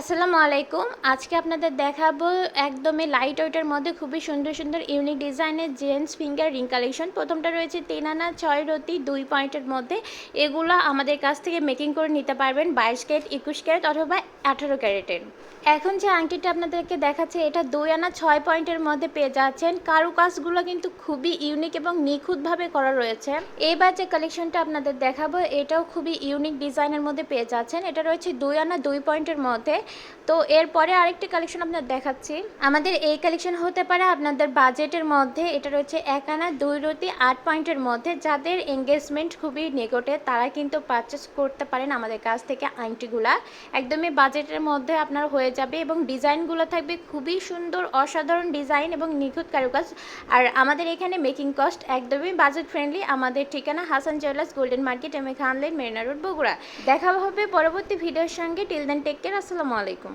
আসসালামু আলাইকুম। আজকে আপনাদের দেখাবো একদমই লাইট ওয়েটের মধ্যে খুবই সুন্দর সুন্দর ইউনিক ডিজাইনের জেন্টস ফিঙ্গার রিং কালেকশন প্রথমটা রয়েছে তিন আনা, ছয় রতি, দুই পয়েন্টের মধ্যে। এগুলো আমাদের কাছ থেকে মেকিং করে নিতে পারবেন বাইশ ক্যারেট, একুশ ক্যারেট অথবা আঠারো ক্যারেটের। এখন যে আংটিটা আপনাদেরকে দেখাচ্ছে, এটা দুই আনা, ছয় পয়েন্টের মধ্যে পেয়ে যাচ্ছেন। কারুকাজগুলো কিন্তু খুবই ইউনিক এবং নিখুঁতভাবে করা রয়েছে। এবার যে কালেকশনটা আপনাদের দেখাবো, এটাও খুবই ইউনিক ডিজাইনের মধ্যে পেয়ে যাচ্ছেন। এটা রয়েছে দুই আনা, দুই পয়েন্টের মধ্যে। তো এরপরে আরেকটি কালেকশন আপনার দেখাচ্ছি। আমাদের এই কালেকশন হতে পারে আপনাদের বাজেটের মধ্যে, এটা রয়েছে এক আনা, দুই রতি, আট পয়েন্টের মধ্যে। যাদের এঙ্গেজমেন্ট খুবই নিকটে, তারা কিন্তু পারচেস করতে পারেন আমাদের কাছ থেকে আংটিগুলা। একদমই বাজেটের মধ্যে আপনার হয়ে যাবে এবং ডিজাইনগুলো থাকবে খুবই সুন্দর, অসাধারণ ডিজাইন এবং নিখুঁত কারুকাজ। আর আমাদের এখানে মেকিং কস্ট একদমই বাজেট ফ্রেন্ডলি আমাদের ঠিকানা Hasan jewellers golden market M A Khan lane Marina road Bogura. দেখা হবে পরবর্তী ভিডিওর সঙ্গে। টিল দেন টেক কেয়ার আসসালামু আলাইকুম।